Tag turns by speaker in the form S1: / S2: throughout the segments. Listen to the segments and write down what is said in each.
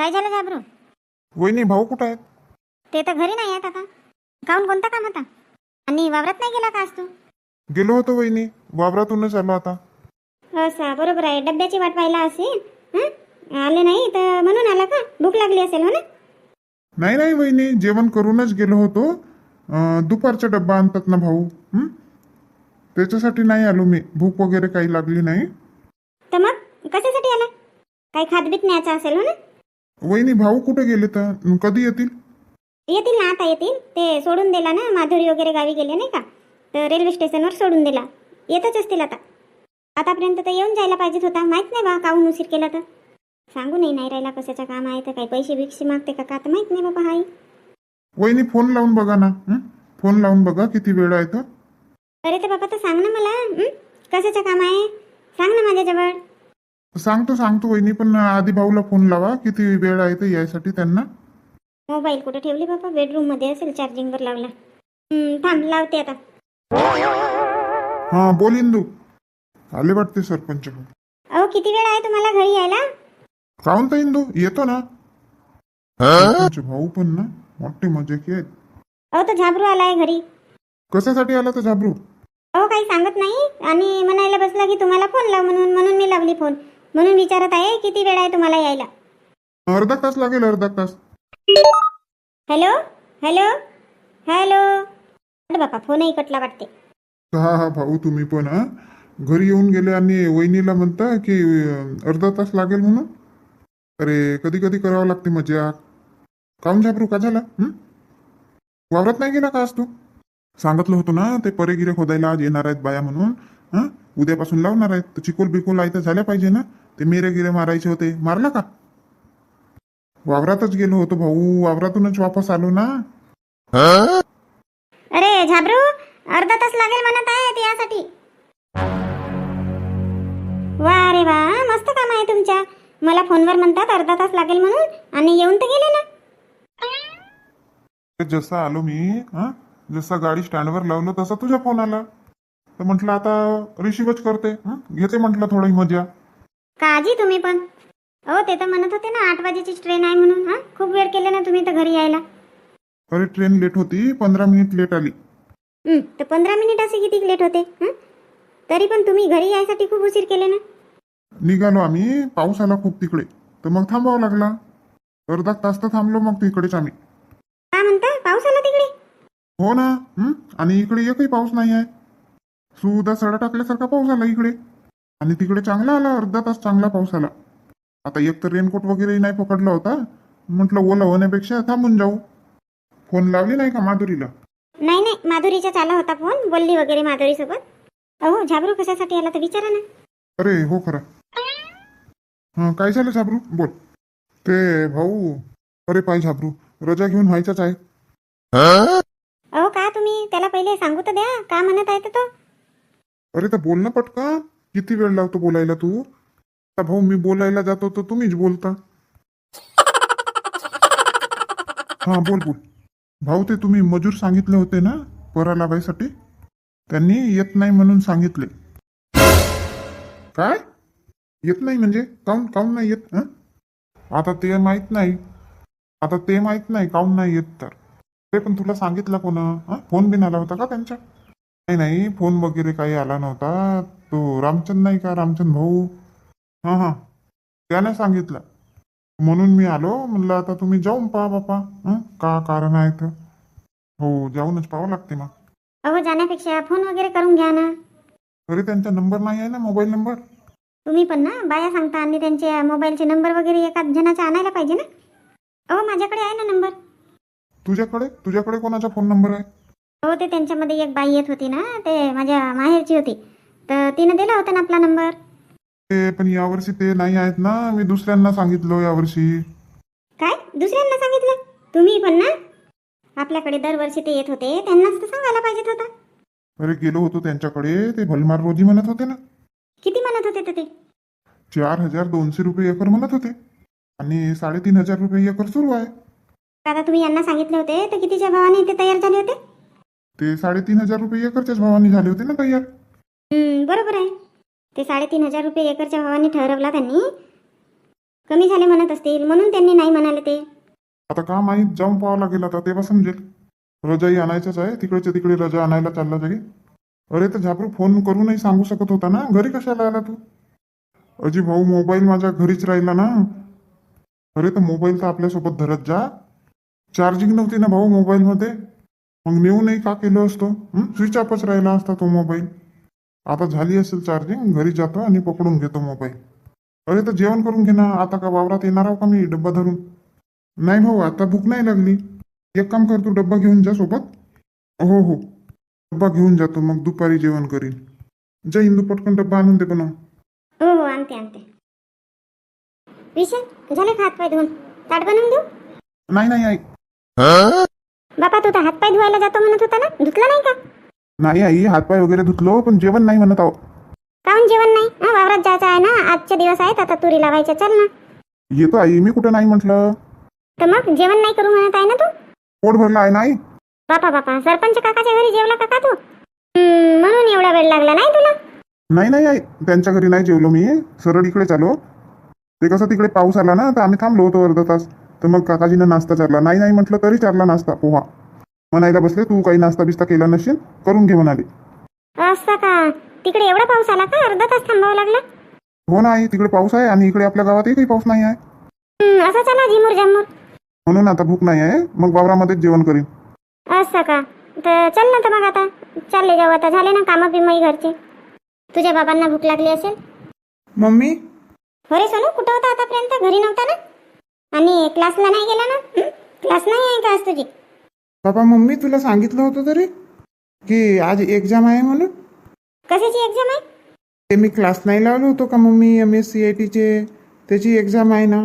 S1: काय झालं घाबरू?
S2: वहिनी भाऊ कुठं आहेत?
S1: ते तर घरी नाही आहेत आता. काहून कोणता काम होता? आणि वावरात नाही गेला का आज तू?
S2: गेलो होतो वहिनी वावरातूनच आलो आता.
S1: असा बरोबर आहे. डब्याची वाट पाहिला असेल हं? आले नाही तर म्हणून आला का? भूक लागली असेल हो ना
S2: नाही नाही वहिनी जेवण करूनच गेलो होतो. अं, दुपारचा डब्बा आणतात ना भाऊ हं? त्याच्यासाठी नाही आलो मी. भूक वगैरे काही लागली नाही.
S1: तर मग? कशासाठी आला? काही खातबीत न्यायचं असेल हो ना
S2: वहिनी भाऊ कुठे गेले तर? कधी येतील?
S1: येतील ना आता येतील. ते सोडून दिला ना माधुरी वगैरे गावी गेले नाही का? तर रेल्वे स्टेशनवर सोडून दिला. येतच असतील आता. आतापर्यंत तर येऊन जायला पाहिजेत होता. माहीत नाही बा काहून उशीर केला तर. सांगू नाही नाही राहिला कशाचं काम आहे तर काही पैसे बिक्षे मागते का का तर माहीत नाही बाबा हाई
S2: वहिनी फोन लावून बघा ना? फोन लावून बघा किती वेळ आहे तर.
S1: अरे तर बाबा तर सांग ना मला? कशाचं काम आहे? सांग ना माझ्याजवळ.
S2: सांगतो सांगतो वहिनी पण आधी भाऊला फोन लावा किती वेळ आहे तर यायसाठी त्यांना.
S1: मोबाईल कुठे ठेवली बाबा? बेडरूममध्ये असेल चार्जिंगवर लावला. हं, थांब लावते आता.
S2: हा बोल इंदू. आले वाटते सरपंच. भाऊ
S1: अहो किती वेळ आहे तुम्हाला घरी यायला?
S2: काहून तर इंदू? येतो ना. सरपंच भाऊ पण ना मोठे मजे की आहेत.
S1: अहो तो झाबरू आलाय घरी.
S2: कशासाठी आला तर झाबरू?
S1: अहो काही सांगत नाही. आणि म्हणायला बसला की तुम्हाला फोन लाव म्हणून म्हणून मी लावली फोन म्हणून विचारत आहे किती वेळ आहे तुम्हाला यायला?
S2: अर्धा तास लागेल अर्धा तास.
S1: हॅलो? हॅलो? हॅलो? अरे बापा फोनही कटला वाटते.
S2: हा हा भाऊ तुम्ही पण हा. घरी येऊन गेले आणि वहिनीला म्हणता की अं, अर्धा तास लागेल म्हणून? अरे कधी कधी करावं लागते मजा. काऊन झाबरू का झाला? हं? वावरात नाही गेला का आज तू? सांगितलं होतं ना ते परेगिरे खोदायला आज येणार आहेत बाया म्हणून हा? उद्यापासून लावणार आहेत. तर चिकोल बिकोल आहे तर झाल्या पाहिजे ना? ते मेरे गिरे मारायचे होते. मारला का? वावरातच गेलो होतो भाऊ. वावरातूनच वापस आलो ना.
S1: अरे झाबरू अर्धा तास लागेल म्हणत आहे यासाठी. वा रे वा मस्त काम आहे तुमच्या. मला फोनवर म्हणतात अर्धा तास लागेल म्हणून आणि येऊन तर गेले ना.
S2: जसं आलो मी हा? जसं गाडी स्टँडवर लावलं तसा तुझा फोन आला. तर म्हटलं आता रिसिव्हच करते. हं? घेते म्हटलं थोडी मजा.
S1: काजी तुम्ही पण. हो ते तर म्हणत होते ना आठ वाजेची ट्रेन आहे म्हणून. हा? खूप वेळ केले ना तुम्ही तर घरी यायला.
S2: अरे ट्रेन लेट होती पंधरा मिनिट लेट आली.
S1: हं, तर पंधरा मिनिट असे किती लेट होते? हं? तरी पण तुम्ही घरी यायसाठी खूप उशीर केले ना.
S2: निघालो आम्ही पाऊस आला खूप तिकडे. तर मग थांबावं लागला. अर्धा तास तर थांबलो मग तिकडेच आम्ही.
S1: का म्हणता? पाऊस आला तिकडे?
S2: हो ना हं? आणि इकडे एकही पाऊस नाही आहे. सुद्धा सडा टाकल्यासारखा पाऊस आला इकडे. आणि तिकडे चांगला आला अर्धा तास चांगला पाऊस आला. आता एक तर रेनकोट वगैरे नाही पकडला होता. म्हटलं ओला होण्यापेक्षा थांबून जाऊ. फोन लावली नाही का माधुरीला?
S1: नाही नाही माधुरीचा चाला होता फोन. बोलली वगैरे माधुरी सोबत अहो झाबरू कशासाठी आला तर विचारा ना.
S2: अरे हो खरं. हां काय झालं झाबरू? बोल. ते भाऊ अरे पाय झाबरू रजा घेऊन व्हायचाच आहे.
S1: अहो का तुम्ही? त्याला पहिले सांगू तर द्या. का म्हणत आहे तर तो?
S2: अरे तर बोल ना पटका किती वेळ लावतो बोलायला तू? आता भाऊ मी बोलायला जातो तर तुम्हीच बोलता. हा बोल बोल. भाऊ ते तुम्ही मजूर सांगितले होते ना परा लावायसाठी? त्यांनी येत नाही म्हणून सांगितले. काय? येत नाही म्हणजे? काऊन काऊन नाही येत हं? आता ते माहीत नाही. आता ते माहीत नाही काऊन नाही येत तर. ते पण तुला सांगितलं कोण फोन बिन आला होता का त्यांच्या? नाही नाही फोन वगैरे काही आला नव्हता. तो रामचंद नाही का? रामचंद भाऊ. हां हां. त्याने सांगितलं. म्हणून मी आलो. म्हणलं आता तुम्ही जाऊन पहा बापा. हं? का कारण आहे तर. हो जाऊनच पाहावं लागते मग.
S1: अहो जाण्यापेक्षा फोन वगैरे करून घ्या ना.
S2: तरी त्यांचा नंबर नाही आहे ना मोबाईल नंबर?
S1: तुम्ही पण ना बाया सांगता आणि त्यांचे मोबाईलचे नंबर वगैरे एका जणाचा आणायला पाहिजे ना. अहो माझ्याकडे आहे ना नंबर.
S2: तुझ्याकडे? तुझ्याकडे कोणाचा फोन नंबर आहे?
S1: हो ते त्यांच्यामध्ये एक बाई येत होती ना ते माझ्या माहेरची होती. तर तिनं दिला होता ना आपला नंबर.
S2: ते पण यावर्षी ते नाही आहेत ना? मी दुसऱ्यांना सांगितलं यावर्षी.
S1: काय? दुसऱ्यांना सांगितलं? तुम्ही पण ना? आपल्याकडे दरवर्षी ते येत होते त्यांनाच तर सांगायला पाहिजेत होता.
S2: अरे गेलो होतो त्यांच्याकडे ते भलमार रोजी म्हणत होते ना.
S1: किती म्हणत होते तर ते?
S2: चार हजार दोनशे रुपये एकर म्हणत होते. आणि साडेतीन हजार रुपये एकर सुरू आहे.
S1: आता तुम्ही यांना सांगितले होते तर कितीच्या भावाने ते तयार झाले होते?
S2: ते साडेतीन हजार रुपये एकरच्याच भावाने झाले होते ना तयार.
S1: बरोबर आहे. ते साडेतीन हजार रुपये एकरच्या भावाने ठरवला त्यांनी. कमी झाले म्हणत असतील म्हणून त्यांनी नाही म्हणाले ते.
S2: आता का माहीत जाऊन पाहावं लागेल आता तेव्हा समजेल. रजाई आणायचंच आहे तिकडच्या तिकडे रजा आणायला चालला जाईल. अरे तर झापरू फोन करूनही सांगू शकत होता ना? घरी कशाला आला तू? अजी भाऊ मोबाईल माझ्या घरीच राहिला ना. अरे तर मोबाईल तर आपल्यासोबत धरत जा. चार्जिंग नव्हती ना भाऊ मोबाईलमध्ये? मग नेऊनही का केलं असतं? स्विच ऑफच राहिला असता तो मोबाईल आता झाली असेल चार्जिंग घरी जातो आणि पकडून घेतो मोबाईल अरे तर जेवण करून घे ना. आता का वावरात येणार आहो का मी डब्बा धरून? नाही भाऊ आता भूक नाही लागली. एक काम कर तू डब्बा घेऊन जा सोबत. हो हो. डब्बा घेऊन जातो मग दुपारी जेवण करीन. जय हिंदू पटकन डब्बा आणून दे बनव
S1: हो हो आणते आणते. विशाल झाले का हातपाय धुवून? ताट बनवून देऊ?
S2: नाही नाही आई
S1: बापा तू तर हातपाय धुवायला जातो म्हणत होता ना? धुतला नाही का?
S2: नाही आई हातपाय वगैरे धुतलो पण जेवण नाही म्हणत आहो.
S1: काहून जेवण नाही? हं, वावरात जायचं आहे ना? आजचे दिवस आहेत आता तुरी लावायच्या चल ना
S2: येतो आई मी कुठं नाही म्हटलं.
S1: तर मग जेवण नाही करू म्हणत आहे ना तू?
S2: पोट भरलं आहे नाही
S1: बापा बापा सरपंच काकाच्या घरी जेवला काका तू? म्हणून एवढा वेळ लागला नाही तुला?
S2: नाही नाही आई त्यांच्या घरी नाही जेवलो मी. सरळ इकडे चालो. ते कसं तिकडे पाऊस आला ना तर आम्ही थांबलो होतो अर्धा तास. तर मग काकाजीनं नाश्ता चारला. नाही नाही म्हटलं तरी चारला नाश्ता पोहा. म्हणायला बसले तू काही नाश्ता बिस्ता केला नसेल करून घे म्हणाले.
S1: असं का? तिकडे एवढा पाऊस आला का? अर्धा तास थांबावं लागला?
S2: हो ना आई तिकडे पाऊस आहे आणि इकडे आपल्या गावातही काही पाऊस नाही आहे.
S1: हं, असं चला झिमूर झमूर
S2: म्हणून आता भूक नाही आहे मग वावरामध्येच जेवण करीन.
S1: असं का? तर चल ना तर मग आता. चालले जाऊ आता. झाले ना कामं बिमही घरचे. तुझ्या बाबांना भूक लागली असेल?
S3: मम्मी?
S1: हो रे सोनू कुठं होता आतापर्यंत? घरी नव्हता ना? आणि क्लासला नाही गेला ना? हं? क्लास नाही आहे का आज तुझी?
S3: बाबा मम्मी तुला सांगितलं होतं तरी की आज एक्झाम आहे म्हणून.
S1: कशाची एक्झाम आहे?
S3: ते मी क्लास नाही लावलो होतो का mummy M S C I टीचे त्याची एक्झाम आहे ना.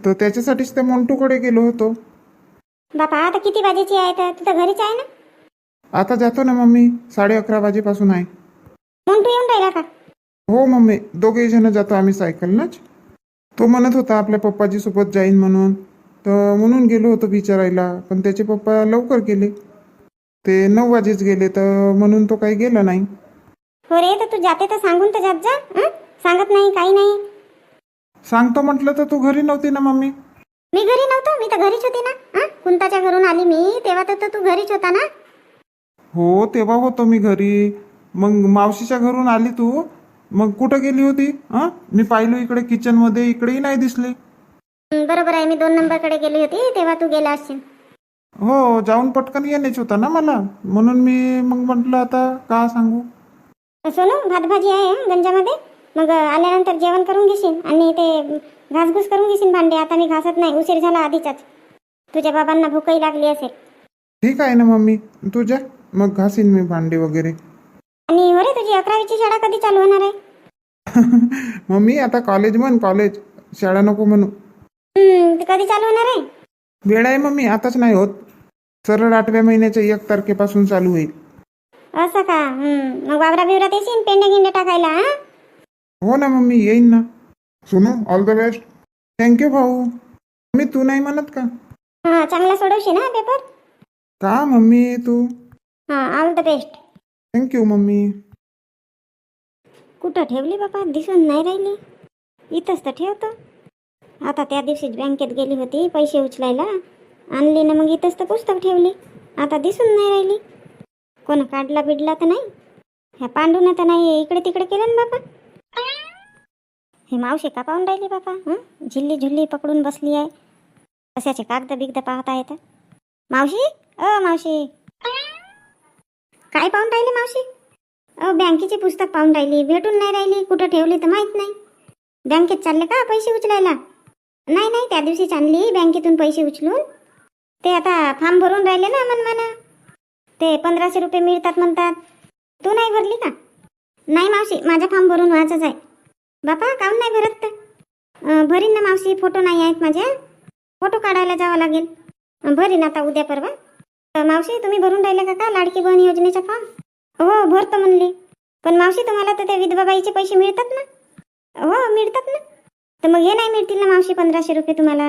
S3: तर त्याच्यासाठीच त्या मोंटूकडे गेलो होतो.
S1: बापा आता किती वाजेची आहे? तर तू तर घरीच आहे ना?
S3: आता जातो ना मम्मी साडे अकरा वाजेपासून आहे.
S1: तू येऊन राहिला का?
S3: हो मम्मी दोघेही जण जातो आम्ही सायकलनंच. तो म्हणत होता आपल्या पप्पाजी सोबत जाईन म्हणून. तर म्हणून गेलो होतो विचारायला पण त्याचे पप्पा लवकर गेले. ते नऊ वाजेच गेले तर म्हणून तो काही गेला नाही.
S1: हो रे तर तू जाते तर सांगून तर जात जा हं? सांगत नाही काही नाही.
S3: सांगतो म्हटलं तर तू घरी नव्हती ना मम्मी?
S1: मी घरी नव्हतो मी तर घरीच होती ना हं? कुंताच्या घरून आली मी तेव्हा तर तर तू घरीच होता ना?
S3: हो तेव्हा होतो मी घरी. मग मावशीच्या घरून आली तू? मग कुठं गेली होती? हा? मी पाहिलो इकडे किचनमध्ये इकडेही नाही दिसली.
S1: हं, बरोबर आहे. मी दोन नंबरकडे गेली होती तेव्हा तू गेला असशील.
S3: हो जाऊन पटकन येण्याच होता ना मला. म्हणून मी मग म्हटलं आता का सांगू?
S1: सोनू भात भाजी आहे हं, गंजामध्ये. मग आल्यानंतर जेवण करून घेशील आणि ते घासघूस करून घेशील भांडे. आता मी घासत नाही उशीर झाला आधीचाच. तुझ्या बाबांना भूकही लागली असेल.
S3: ठीक आहे ना मम्मी. तुझ्या? मग घासीन मी भांडी वगैरे.
S1: आणि हो रे तुझी अकरावीची शाळा कधी चालू होणार आहे?
S3: मम्मी आता कॉलेज म्हण कॉलेज शाळा नको म्हणू.
S1: ते कधी चालू होणार आहे?
S3: वेळ आहे मम्मी आताच नाही होत. सरळ आठव्या महिन्याच्या एक तारखेपासून चालू होईल.
S1: असं का? मग वावरा बिवरात येशील पेंड्या गिंड्या टाकायला हा?
S3: हो ना मम्मी येईन ना.
S2: Sonu all the best
S3: thank you भाऊ. मी तू नाही म्हणत का?
S1: हा चांगला सोडवशील ना पेपर
S3: का मम्मी तू?
S1: हा all the best
S3: thank you mummy.
S1: कुठं ठेवली बाबा? दिसून नाही राहिली. इथंच तर ठेवतो. आता त्या दिवशीच बँकेत गेली होती पैसे उचलायला. आणली ना मग इथंच तर पुस्तक ठेवली. आता दिसून नाही राहिली. कोण काढला बिडला तर नाही? ह्या पांडून तर नाही इकडे तिकडे केलं ना बाबा. हे मावशी का पाहून राहिली बाबा? हं? झिल्ली झुल्ली पकडून बसली आहे. कशाचे कागद बिगद पाहता येतं मावशी? अ मावशी. काय पाहून राहिली मावशी? अहो बँकेचे पुस्तक पाहून राहिली भेटून नाही राहिली कुठं ठेवली तर माहीत नाही. बँकेत चालले का पैसे उचलायला? नाही नाही त्या दिवशीच आणली बँकेतून पैसे उचलून ते आता फॉर्म भरून राहिले ना मनमाना. ते पंधराशे रुपये मिळतात म्हणतात. तू नाही भरली का? नाही मावशी माझा फॉर्म भरून व्हायचाच आहे. बापा काहून नाही भरत तर? भरीन ना मावशी फोटो नाही आहेत माझे फोटो काढायला जावं लागेल. भरीन आता उद्या परवा. मावशी तुम्ही भरून राहिले का का लाडकी बहीण योजनेचा फॉर्म? हो भरतो म्हणली. पण मावशी तुम्हाला तर त्या विधवाबाईचे पैसे मिळतात ना? हो मिळतात ना. तर मग हे नाही मिळतील ना मावशी पंधराशे रुपये तुम्हाला?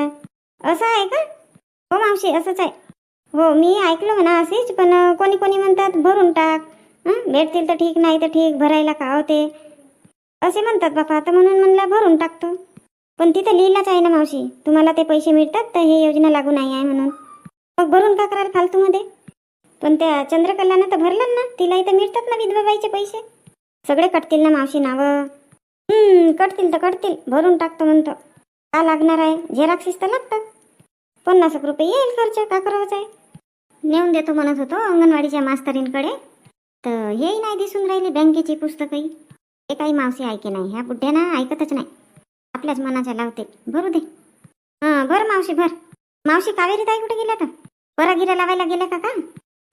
S1: असं आहे का? हो मावशी असंच आहे. हो मी ऐकलं म्हणा असेच पण कोणी कोणी म्हणतात भरून टाक. भेटतील तर ठीक नाही तर ठीक भरायला का होते? असे म्हणतात बापा तर म्हणून म्हणलं भरून टाकतो पण तिथं लिहिलाच आहे ना मावशी तुम्हाला ते पैसे मिळतात तर हे योजना लागू नाही आहे म्हणून. मग भरून का कराल फालतूमध्ये? पण त्या चंद्रकलानं तर भरलं ना. तिलाही तर मिळतात ना विधवाबाईचे पैसे. सगळे कटतील ना मावशी नावं. हम्म, कटतील तर कटतील. भरून टाकतो म्हणतो. का लागणार आहे? झेराक्षीस तर लागतात. पन्नास एक रुपये येईल खर्च का करायचं आहे? नेऊन देतो म्हणत होतो अंगणवाडीच्या मास्तरींकडे. तर हेही नाही दिसून राहिली बँकेची पुस्तकही. ते काही मावशी ऐके नाही. ह्या बुड्ढ्यांना ऐकतच नाही. आपल्याच मनाच्या लावते. भरू दे. हां भर मावशी भर. मावशी कावेरी ताई कुठे गेल्या का परागिऱ्या लावायला गेल्या का का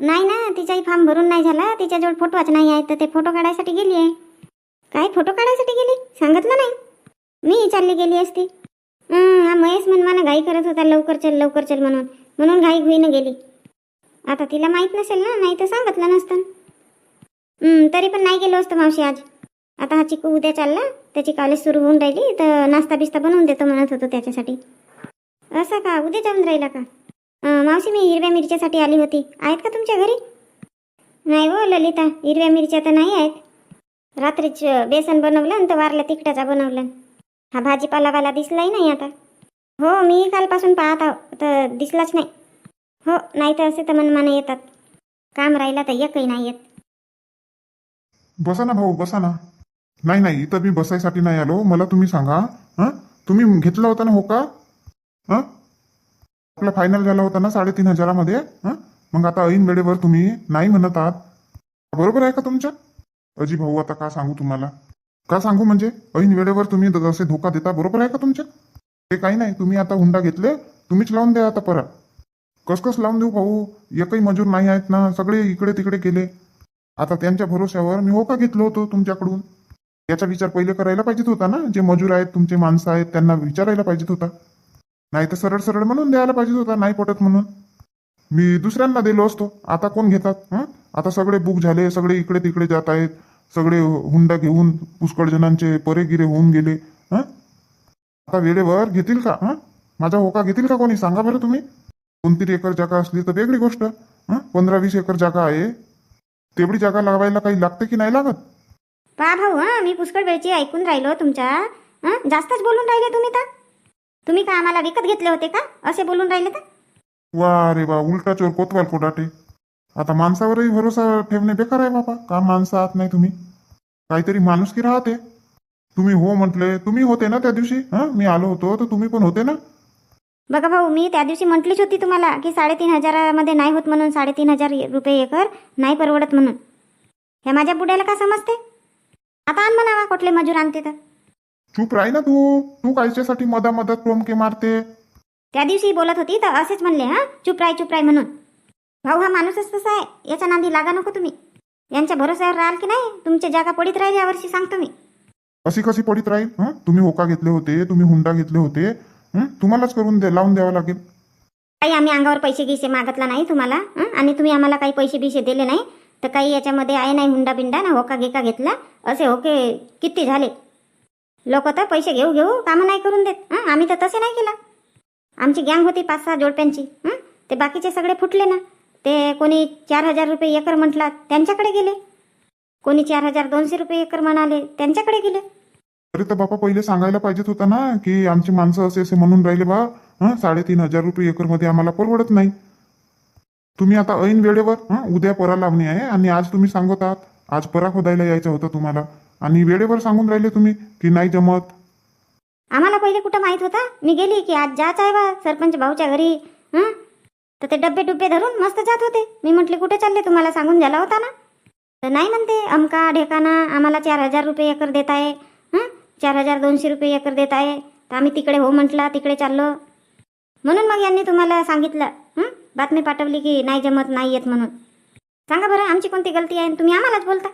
S1: नाही ना तिचाही फॉर्म भरून नाही झाला तिच्याजवळ फोटोच नाही आहे तर ते फोटो काढायसाठी गेली आहे. काय फोटो काढायसाठी गेली? सांगितलं नाही. मी विचारली गेली असती. हा महेश मनमाना घाई करत होता लवकर चल लवकर चल म्हणून. म्हणून घाई घुईनं गेली. आता तिला माहीत नसेल ना नाही तर सांगितलं नसतं. तरी पण नाही गेलो असतं मावशी आज. आता हा चिकू उद्या चालला त्याची कॉलेज सुरू होऊन राहिली तर नाश्ता बिस्ता बनवून देतो म्हणत होतो त्याच्यासाठी. असं का उद्या जाऊन राहिला का? मावशी मी हिरव्या मिरच्यासाठी आली होती. आहेत का तुमच्या घरी? नाही हो ललिता. हिरव्या मिरच्या तर नाही आहेत. रात्रीच बेसन बनवलं आणि तर वारला तिकटाचा बनवलं. हा भाजीपालावाला दिसलाही नाही आता. हो मी कालपासून पाहत आहो तर दिसलाच नाही. हो नाही तर असे तर मनमाने येतात. काम राहिला तर एकही नाही येत.
S2: बसा ना भाऊ बसा ना. नाही नाही इथं मी बसायसाठी नाही आलो. मला तुम्ही सांगा हां? तुम्ही घेतला होता ना हो का? हां? आपला फायनल झाला होता ना साडेतीन हजारामध्ये हां? मग आता ऐन वेळेवर तुम्ही नाही म्हणत आहात. बरोबर आहे का तुमच्या? अजी भाऊ आता का सांगू तुम्हाला? का सांगू म्हणजे? ऐन वेळेवर तुम्ही जसे धोका देता बरोबर आहे का तुमच्या? ते काही नाही तुम्ही आता हुंडा घेतले तुम्हीच लावून द्या आता परत. कस कस लावून देऊ भाऊ? एकही मजूर नाही आहेत ना सगळे इकडे तिकडे केले आता त्यांच्या भरोश्यावर मी हो का घेतलो होतो तुमच्याकडून? याचा विचार पहिले करायला पाहिजेत होता ना? जे मजूर आहेत तुमचे माणसं आहेत त्यांना विचारायला पाहिजेत होता. नाही तर सरळ सरळ म्हणून द्यायला पाहिजे होता नाही पटत म्हणून. मी दुसऱ्यांना दिलो असतो. आता कोण घेतात? हं? आता सगळे बुक झाले सगळे इकडे तिकडे जात आहेत. सगळे हुंडा घेऊन पुष्कळ जणांचे परेगिरे होऊन गेले. हं? आता वेळेवर घेतील का? हं? माझा होका घेतील का कोणी? सांगा बरं तुम्ही. कोणती एकर जागा असली तर वेगळी गोष्ट. हं? पंधरा वीस एकर जागा आहे. तेवढी जागा लावायला काही लागते की नाही लागत?
S1: पा भाऊ हा मी पुष्कळ वेळची ऐकून राहिलो तुमच्या. हं? जास्तच बोलून राहिले तुम्ही तर. तुम्ही का आम्हाला विकत घेतले होते का? असे बोलून राहिले तर?
S2: वा रे वा उलटा चोर कोतवाल कोडाटे. आता माणसावरही भरोसा ठेवणे बेकार आहे बाबा का माणसं आहात नाही तुम्ही? काहीतरी माणुसकी राहते. तुम्ही हो म्हटले तुम्ही होते ना त्या दिवशी? हा? मी आलो होतो तर तुम्ही पण होते ना?
S1: बघा भाऊ मी त्या दिवशी म्हटलीच होती तुम्हाला की साडेतीन हजारामध्ये नाही होत म्हणून साडेतीन हजार रुपये एकर नाही परवडत म्हणून. ह्या माझ्या बुड्याला का समजते? आता आण म्हणावा कुठले मजूर आणते तर.
S2: चूप राही ना तू. तू कायच्यासाठी मधा मधात टोमके मारते?
S1: त्या दिवशी बोलत होती तर असेच म्हणले हा चुप राय चुप राय म्हणून. भाऊ हा माणूसच तसा आहे. याच्या नांदी लागा नको तुम्ही. यांच्या भरोश्यावर राहाल की नाही तुमची जागा पडीत राहील यावर्षी सांगतो मी.
S2: अशी कशी पडित राहील? हं? तुम्ही होका घेतले होते तुम्ही हुंडा घेतले होते. हं? तुम्हालाच करून दे लावून द्यावं लागेल.
S1: काही आम्ही अंगावर पैसे गिसे मागितला नाही तुम्हाला हं? आणि तुम्ही आम्हाला काही पैसे बिसे दिले नाही तर काही याच्यामध्ये आहे नाही हुंडा बिंडा ना होका घेका घेतला? असे होके किती झाले? लोक तर पैसे घेऊ घेऊ कामं नाही करून देत हं? आम्ही तर तसे नाही केला. आमची गँग होती पाच सहा जोडप्यांची हं? ते बाकीचे सगळे फुटले ना. ते कोणी चार हजार रुपये एकर म्हटला त्यांच्याकडे गेले. कोणी चार हजार दोनशे रुपये एकर म्हणाले त्यांच्याकडे गेले.
S2: अरे तर बापा पहिले सांगायला पाहिजेत होता ना की आमची माणसं असे असे म्हणून राहिले बा हं? साडेतीन हजार रुपये एकरमध्ये आम्हाला परवडत नाही. तुम्ही आता ऐन वेळेवर हं? उद्या परा लावणी आहे आणि आज तुम्ही सांगत आहात. आज परा खोदायला यायचं होतं तुम्हाला. आणि वेळेवर सांगून राहिले तुम्ही की नाही जमत.
S1: आम्हाला पहिले कुठं माहीत होता? मी गेली की आज जाच आहे बा सरपंच भाऊच्या घरी. हं? तर ते डब्बे डुब्बे धरून मस्त जात होते. मी म्हटले कुठे चालले तुम्हाला सांगून झाला होता ना? तर नाही म्हणते अमका ढेकाना आम्हाला चार हजार रुपये एकर देत आहे. हं? चार हजार दोनशे रुपये एकर देत आहे. तर आम्ही तिकडे हो म्हटलं तिकडे चाललो. म्हणून मग यांनी तुम्हाला सांगितलं हं? बातमी पाठवली की नाही जमत नाही येत म्हणून. सांगा बरं आमची कोणती गलती आहे तुम्ही आम्हालाच बोलता?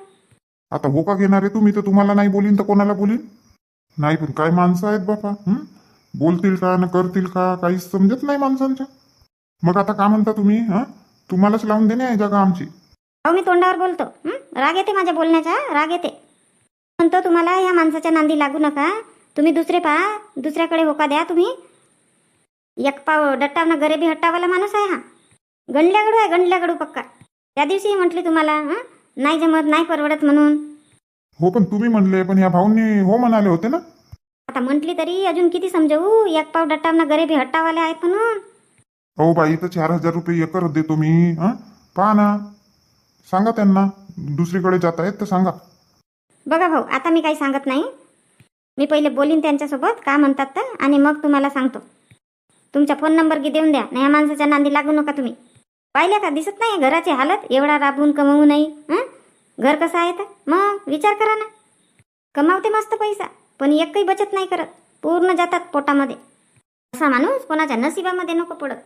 S2: आता होका घेणार आहे तुम्ही तर तुम्हाला नाही बोलीन तर कोणाला बोलीन? नाही पण काय माणसं आहेत बापा हं? बोलतील का न करतील का काहीच समजत नाही माणसांच्या. मग आता का म्हणता तुम्ही हा? तुम्हालाच लावून देणे आहे जागा आमची.
S1: अहो मी तोंडावर बोलतो हं? राग येते माझ्या बोलण्याचा राग येते. म्हणतो तुम्हाला या माणसाच्या नांदी लागू नका. तुम्ही दुसरे पहा दुसऱ्याकडे होका द्या तुम्ही. एक पाव डट्टावनं गरिबी हट्टावाला माणूस आहे हा. गंडल्यागडू आहे गंडल्यागडू पक्का. त्या दिवशी म्हटली तुम्हाला हं? नाही जमत नाही परवडत म्हणून.
S2: हो पण तुम्ही म्हणले पण ह्या भाऊंनी हो म्हणाले होते ना?
S1: आता म्हटली तरी अजून किती समजवू? एक पाव डट्टावना गरिबी हट्टावाले आहेत म्हणून.
S2: अहो बाई तर चार हजार रुपये एकर देतो मी हा? पहा ना. सांगा त्यांना. दुसरीकडे जात आहेत तर सांगा.
S1: बघा भाऊ आता मी काही सांगत नाही. मी पहिले बोलीन त्यांच्यासोबत का म्हणतात तर आणि मग तुम्हाला सांगतो. तुमचा फोन नंबर की देऊन द्या नाही या माणसाच्या नांदी लागू नका तुम्ही. पाहिल्या का? दिसत नाही घराची हालत. एवढा राबवून कमवू नाही. घर कसं आहे तर? मग विचार करा ना. कमावते मस्त पैसा पण एकही बचत नाही करत. पूर्ण जातात पोटामध्ये. असा माणूस कोणाच्या नशिबामध्ये नको पडत.